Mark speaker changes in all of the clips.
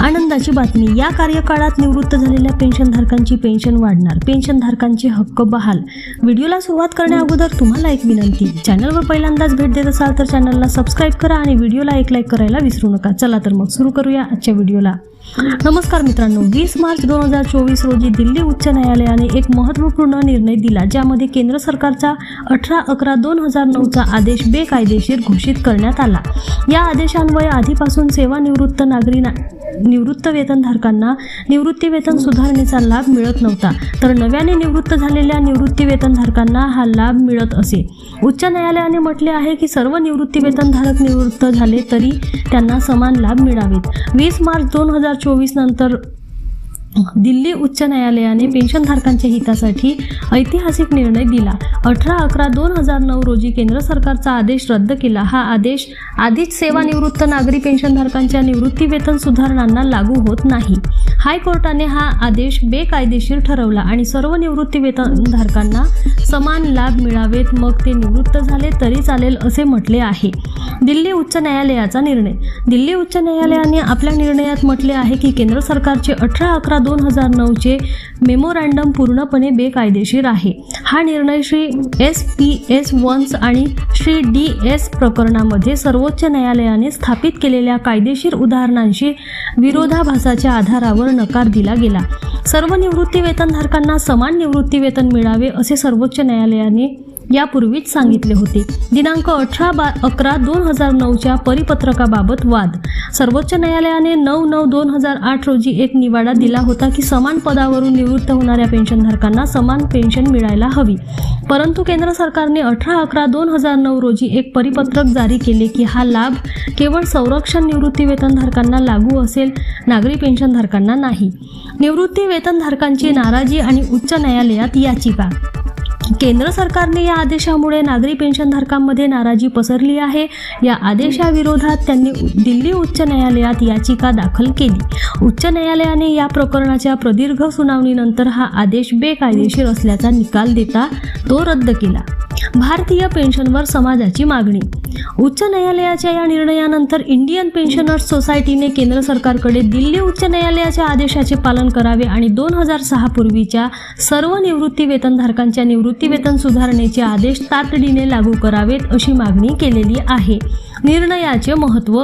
Speaker 1: आनंदाची बातमी. या कार्यकाळात निवृत्त झालेल्या पेन्शनधारकांची पेन्शन वाढणार. पेन्शनधारकांचे हक्क बहाल. व्हिडिओला सुरुवात करण्या अगोदर तुम्हाला एक विनंती. चॅनलवर पहिल्यांदाच भेट देत असाल तर चॅनलला सबस्क्राईब करा आणि व्हिडिओला एक लाईक करायला विसरू नका. चला तर मग सुरू करूया आजच्या व्हिडिओला. नमस्कार मित्रांनो. वीस मार्च दोन हजार चोवीस रोजी दिल्ली उच्च न्यायालयाने एक महत्त्वपूर्ण निर्णय दिला ज्यामध्ये केंद्र सरकारचा अठरा अकरा दोन हजार नऊचा आदेश बेकायदेशीर घोषित करण्यात आला. या आदेशान्वये आधीपासून सेवानिवृत्त नागरी निवृत्त वेतनधारकांना निवृत्ती वेतन सुधारणेचा लाभ मिळत नव्हता. तर नव्याने निवृत्त झालेल्या निवृत्ती वेतनधारकांना हा लाभ मिळत असे. उच्च न्यायालयाने म्हटले आहे की सर्व निवृत्ती वेतनधारक निवृत्त झाले तरी त्यांना समान लाभ मिळावेत. वीस मार्च दोन हजार चोवीस नंतर दिल्ली उच्च न्यायालयाने पेन्शनधारकांच्या हितासाठी ऐतिहासिक निर्णय दिला. अठरा अकरा दोन हजार नऊ रोजी केंद्र सरकारचा आदेश रद्द केला. हा आदेश आधीच सेवानिवृत्त नागरी पेन्शनधारकांच्या निवृत्ती वेतन सुधारणांना लागू होत नाही. हायकोर्टाने हा आदेश बेकायदेशीर ठरवला आणि सर्व निवृत्ती वेतनधारकांना समान लाभ मिळावेत. मग ते निवृत्त झाले तरी चालेल असे म्हटले आहे. दिल्ली उच्च न्यायालयाचा निर्णय. दिल्ली उच्च न्यायालयाने आपल्या निर्णयात म्हटले आहे की केंद्र सरकारचे अठरा अकरा दोन हजार नऊचे मेमोरँडम पूर्णपणे बेकायदेशीर आहे. हा निर्णय श्री एस पी एस वन्स आणि श्री डी एस प्रकरणामध्ये सर्वोच्च न्यायालयाने स्थापित केलेल्या कायदेशीर उदाहरणांशी विरोधाभासाच्या आधारावर नकार दिला गेला. सर्व निवृत्ती वेतनधारकांना समान निवृत्ती वेतन मिळावे असे सर्वोच्च न्यायालयाने यापूर्वीच सांगितले होते. दिनांक अठरा बा अकरा दोन हजार नऊच्या परिपत्रकाबाबत वाद. सर्वोच्च न्यायालयाने नऊ नऊ दोन हजार आठ रोजी एक निवाडा दिला होता की समान पदावरून निवृत्त होणाऱ्या पेन्शनधारकांना समान पेन्शन मिळायला हवी. परंतु केंद्र सरकारने अठरा अकरा दोन हजार नऊ रोजी एक परिपत्रक जारी केले की हा लाभ केवळ संरक्षण निवृत्ती वेतनधारकांना लागू असेल नागरी पेन्शनधारकांना नाही. निवृत्ती वेतनधारकांची नाराजी आणि उच्च न्यायालयात याचिका. केंद्र सरकारने या आदेशामुळे नागरी पेन्शनधारकांमध्ये नाराजी पसरली आहे. या आदेशाविरोधात त्यांनी दिल्ली उच्च न्यायालयात याचिका दाखल केली. उच्च न्यायालयाने या प्रकरणाच्या प्रदीर्घ सुनावणीनंतर हा आदेश बेकायदेशीर असल्याचा निकाल देता तो रद्द केला. भारतीय पेन्शनवर समाजाची मागणी. उच्च न्यायालयाच्या या निर्णयानंतर इंडियन पेन्शनर्स सोसायटीने केंद्र सरकारकडे दिल्ली उच्च न्यायालयाच्या आदेशाचे पालन करावे आणि दोन हजार सहा पूर्वीच्या सर्व निवृत्ती वेतनधारकांच्या निवृत्ती वेतन सुधारणेचे आदेश तातडीने लागू करावेत अशी मागणी केलेली आहे. निर्णयाचे महत्त्व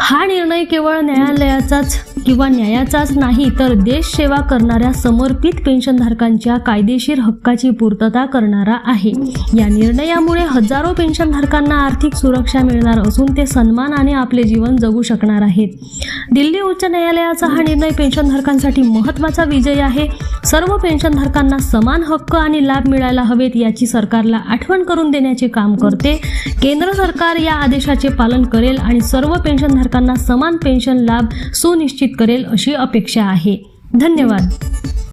Speaker 1: हा निर्णय केवळ न्यायालयाचाच किंवा न्यायाचाच नाही तर देश सेवा करणाऱ्या समर्पित पेन्शनधारकांच्या कायदेशीर हक्काची पूर्तता करणारा आहे. या निर्णयामुळे हजारो पेन्शनधारकांना आर्थिक सुरक्षा मिळणार असून ते सन्मानाने आपले जीवन जगू शकणार आहेत. दिल्ली उच्च न्यायालयाचा हा निर्णय पेन्शनधारकांसाठी महत्त्वाचा विजय आहे. सर्व पेन्शनधारकांना समान हक्क आणि लाभ मिळायला हवेत याची सरकारला आठवण करून देण्याचे काम करते. केंद्र सरकार या आदेशाचे पालन करेल आणि सर्व पेन्शनधारकांना समान पेन्शन लाभ सुनिश्चित करेल अशी अपेक्षा आहे. धन्यवाद.